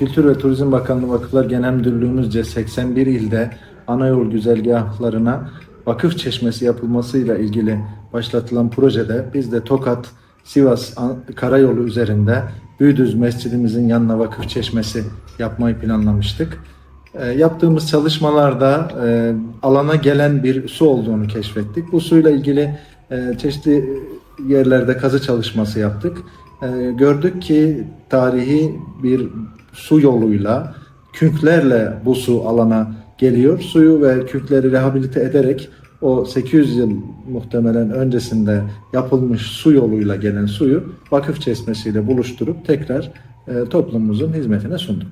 Kültür ve Turizm Bakanlığı Vakıflar Genel Müdürlüğümüzce 81 ilde ana yol güzergahlarına vakıf çeşmesi yapılmasıyla ilgili başlatılan projede biz de Tokat, Sivas Karayolu üzerinde Büyüdüz Mescidimizin yanına vakıf çeşmesi yapmayı planlamıştık. E, yaptığımız çalışmalarda e, alana gelen bir su olduğunu keşfettik. Bu suyla ilgili e, çeşitli yerlerde kazı çalışması yaptık. E, gördük ki tarihi bir su yoluyla künklerle bu su alana geliyor. Suyu ve künkleri rehabilite ederek o 800 yıl muhtemelen öncesinde yapılmış su yoluyla gelen suyu vakıf çeşmesiyle buluşturup tekrar e, toplumumuzun hizmetine sunduk.